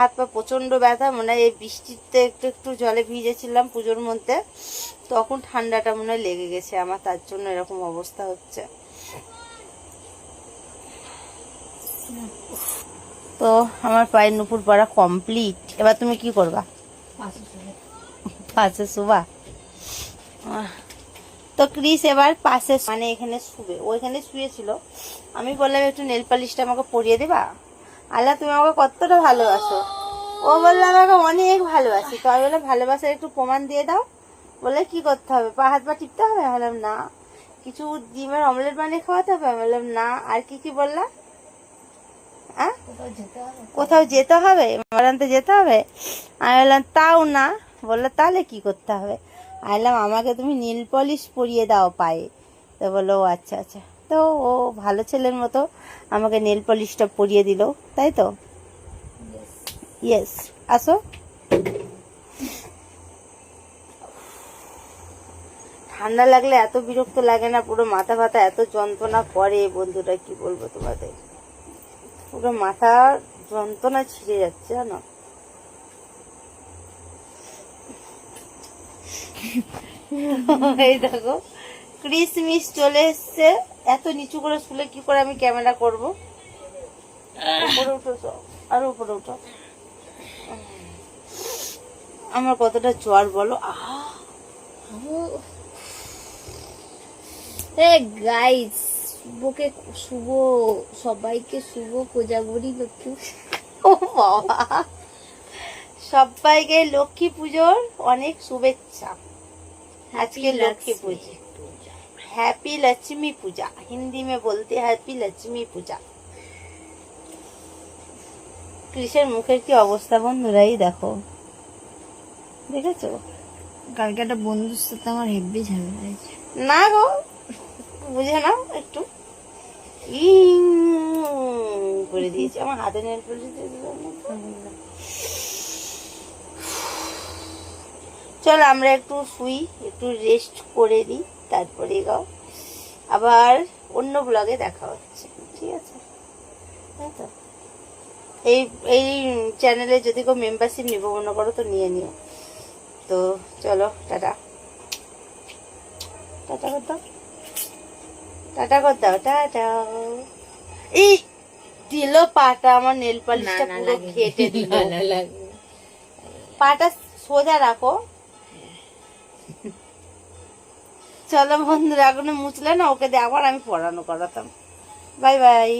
হাত পা প্রচণ্ড ব্যথা, মনে হয় এই বৃষ্টিতে একটু একটু জলে ভিজেছিলাম পুজোর মধ্যে। তখন ঠান্ডাটা মনে হয় লেগে গেছে আমার, তার জন্য এরকম অবস্থা হচ্ছে। তো আমার পায়ের নুপুর পড়া কমপ্লিট। এবার তুমি কি করবা? পাশে শুবা। তো ক্রিস এবার পাশে মানে এখানে শুবে। ও এখানে শুয়েছিল। আমি বললাম, একটু নেল পালিশটা আমাকে পরিয়ে দেবা? আল্লাহ, তুমি আমাকে কতটা ভালোবাসো। ও বলল, আমাকে অনেক ভালোবাসি। তো আমি বললাম, ভালোবাসার একটু প্রমাণ দিয়ে দাও। বলে কি করতে হবে? পা, হাত, পা টিপতে হবে? আমি বললাম, না। কিছু ডিমের অমলেট বানিয়ে খাওয়াতে হবে? আমি বললাম, না। আর কি কি বললা? হ্যাঁ কোথাও যেতে হবে? মামার আনতে যেতে হবে? আমি বললাম, তাও না। বলল, তাহলে কি করতে হবে? আমি বললাম, আমাকে তুমি নীল পলিশ পরিয়ে দাও পায়ে। তো বলল, ও আচ্ছা আচ্ছা। তো ও ভালো ছেলের মতো আমাকে নেল পলিশটা পরিয়ে দিল, তাই তো? ইয়েস আসো। ঠান্ডা লাগলে এত বিরক্ত লাগে না, পুরো মাথা ফাথা এত যন্ত্রণা করে বন্ধুরা, কি বলব তোমাদের? পুরো মাথা যন্ত্রণা ছিঁড়ে যাচ্ছে, জানো? এই দেখো ক্রিসমিস চলে এসছে। এত নিচু করে স্কুলে কি করে আমি ক্যামেরা করব? উপরে আরও উপরে উঠো। আমার কতটা জ্বর বলো? গাইজ বুকে শুভ সবাইকে শুভ কোজাগরি লক্ষ্মী সবাইকে লক্ষ্মী পুজোর অনেক শুভেচ্ছা। আজকে লক্ষ্মী পুজো। हैप्पी लक्ष्मी पूजा हिंदी में बोलते हैं हैप्पी लक्ष्मी पूजा কৃষের মুখের কি অবস্থা বন্ধুরাই দেখো দেখেছো কালকে একটা বন্ধুর সাথে আমার হেব্বি ঝামেলা হয়েছে না গো বুঝে নাও একটু ইং করে দিয়েছে আমার হাতে নেল পলিশ দিয়ে দিলাম না তো। চলো আমরা একটু শুই একটু রেস্ট করে দিই তারপরে গাও। আবার অন্য ব্লগে দেখা হচ্ছে ঠিক আছে? তাই তো? এই এই চ্যানেলে যদি কেউ মেম্বারশিপ নিব মনে করো তো নিয়ে নিও। তো চলো টাটা। টাটা কর দাও। টাটা কর দাও টাটা। এই দিল পাটা আমার নেল পালিশটা পুরো কেটে দিল। পাটা সোজা রাখো। চলো বন্ধুরা এখনও মুছলে না ওকে দিয়ে আবার আমি পড়ানো করাতাম। Bye bye.